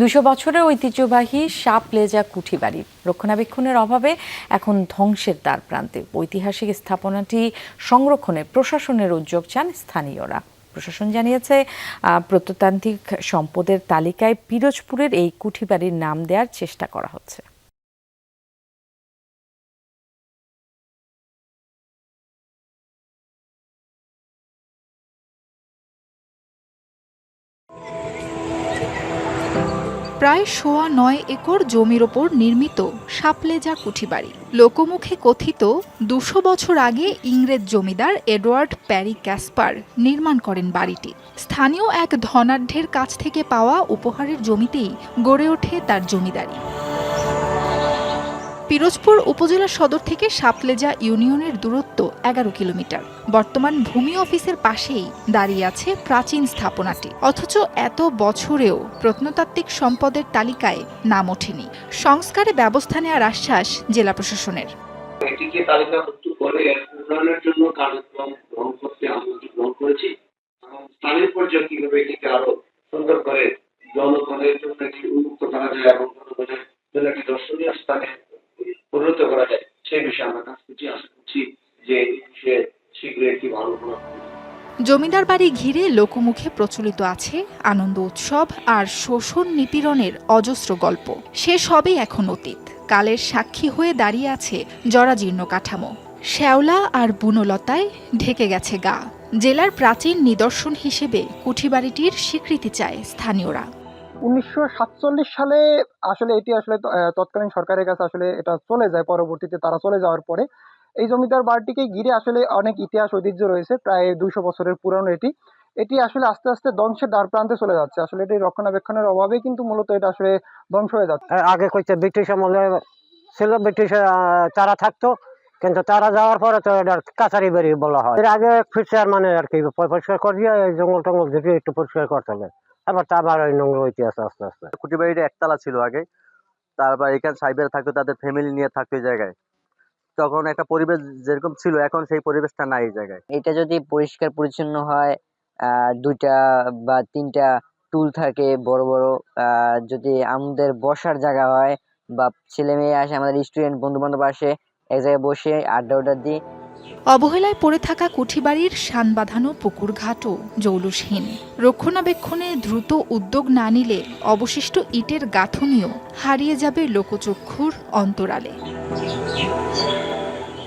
দুশো বছরের ঐতিহ্যবাহী সাপ লেজা কুঠি বাড়ি রক্ষণাবেক্ষণের অভাবে এখন ধ্বংসের দ্বার প্রান্তে। ঐতিহাসিক স্থাপনাটি সংরক্ষণে প্রশাসনের উদ্যোগ চান স্থানীয়রা। প্রশাসন জানিয়েছে প্রত্নতান্ত্রিক সম্পদের তালিকায় পিরোজপুরের এই কুঠি বাড়ির নাম দেওয়ার চেষ্টা করা হচ্ছে। প্রায় সোয়া নয় একর জমির ওপর নির্মিত সাপলেজা কুঠিবাড়ি। লোকমুখে কথিত, দুশো বছর আগে ইংরেজ জমিদার এডওয়ার্ড প্যারি ক্যাসপার নির্মাণ করেন বাড়িটি। স্থানীয় এক ধনাঢ্যের কাছ থেকে পাওয়া উপহারের জমিতেই গড়ে ওঠে তার জমিদারি। পিরোজপুর উপজেলা সদর থেকে সাপলেজা ইউনিয়নের দূরত্ব এগারো কিলোমিটার। বর্তমান ভূমি অফিসের পাশেই দাঁড়িয়ে আছে প্রাচীন স্থাপনাটি। অথচ এত বছরেও প্রত্নতাত্ত্বিক সম্পদের তালিকায় নাম ওঠেনি। সংস্কারে ব্যবস্থা নেওয়ার আশ্বাস জেলা প্রশাসনের। জন্য কার্যক্রম গ্রহণ করতে গ্রহণ করেছি, এবং স্থানীয় পর্যায়ে কীভাবে এটিকে আরও সুন্দর করে জনগণের জন্য একটি উন্মুক্ত করা যায় এবং জনগণের জন্য একটি দর্শনীয় স্থানে পরিণত করা যায় সেই বিষয়ে আমরা কাজ করছি আশা করছি যে এই বিষয়ে শীঘ্রই একটি ভালো জমিদার বাড়ি ঘিরে লোকমুখে প্রচলিত আছে আনন্দ উৎসব আর শোষণ নিপীড়নের অজস্র গল্প। সে সবই এখন অতীত। কালের সাক্ষী হয়ে দাঁড়িয়ে আছে জরাজীর্ণ কাঠামো। শ্যাওলা আর বুনলতায় ঢেকে গেছে গা। জেলার প্রাচীন নিদর্শন হিসেবে কুঠিবাড়িটির স্বীকৃতি চায় স্থানীয়রা। উনিশশো সাতচল্লিশ সালে আসলে এটি আসলে তৎকালীন সরকারের কাছে আসলে এটা চলে যায়। পরবর্তীতে তারা চলে যাওয়ার পরে এই জমিদার বাড়িটিকে ঘিরে আসলে অনেক ইতিহাস ঐতিহ্য রয়েছে প্রায় দুইশো বছরের পুরানো এটি। এটি আসলে আস্তে আস্তে ধ্বংসের দ্বার প্রান্তে চলে যাচ্ছে। আসলে এটি রক্ষণাবেক্ষণের অভাবে কিন্তু মূলত এটা আসলে ধ্বংস হয়ে যাচ্ছে। আগে কইছে ব্রিটিশ আমলে ছিল ব্রিটিশ তারা থাকতো কিন্তু তারা যাওয়ার পরে তো এটা কাছারি বাড়ি বলা হয়। এর আগে ফিরছে মানে আর কি পরিষ্কার করিয়ে এই জঙ্গল টঙ্গল ঝুঁকি একটু পরিষ্কার করতে হবে। তারপর আবার ওই নোংরা হইতে আছে আস্তে আস্তে। খুঁটি বাড়িটা একতলা ছিল আগে। তারপর এখানে সাইবের থাকতো তাদের ফ্যামিলি নিয়ে থাকতো জায়গায়। তখন একটা পরিবেশ যেরকম ছিল এখন সেই পরিবেশটা নাই এই জায়গায়। এটা যদি পরিষ্কার পরিচ্ছন্ন হয় আহ, দুইটা বা তিনটা টুল থাকে বড় বড় আহ, যদি আমাদের বসার জায়গা হয় বা ছেলে মেয়ে আসে আমাদের স্টুডেন্ট বন্ধু বান্ধব আসে এক জায়গায় বসে আড্ডা উড্ডা দিই। অবহেলায় পড়ে থাকা কুঠিবাড়ির শান বাঁধানো পুকুর ঘাটও জৌলুসহীন। রক্ষণাবেক্ষণে দ্রুত উদ্যোগ না নিলে অবশিষ্ট ইটের গাঁথনিও হারিয়ে যাবে লোকচক্ষুর অন্তরালে।